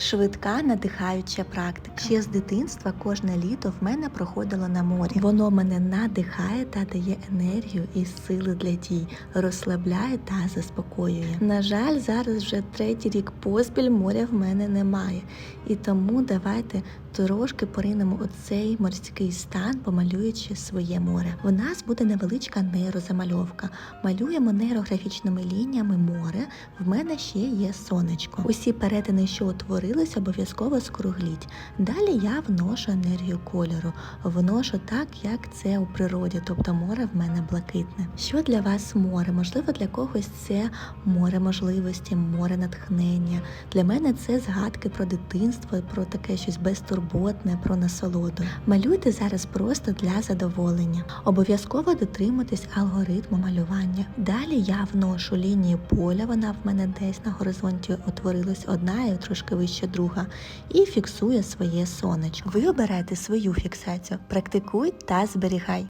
Швидка надихаюча практика. Ще з дитинства кожне літо в мене проходило на морі. Воно мене надихає та дає енергію і сили для дій, розслабляє та заспокоює. На жаль, зараз вже третій рік поспіль моря в мене немає. І тому давайте трошки поринемо у цей морський стан, помалюючи своє море. В нас буде невеличка нейрозамальовка. Малюємо нейрографічними лініями море. В мене ще є сонечко. Усі перетини, що утворились, обов'язково скругліть. Далі я вношу енергію кольору, вношу так, як це у природі, тобто море в мене блакитне. Що для вас море? Можливо, для когось це море можливості, море натхнення. Для мене це згадки про дитинство, про таке щось безтурботне, про насолоду. Малюйте зараз просто для задоволення. Обов'язково дотримуйтесь алгоритму малювання. Далі я вношу лінію поля, вона в мене десь на горизонті утворилась одна і трошки вище друга, і фіксую своє сонечко. Ви обираєте свою фіксацію, практикуй та зберігай.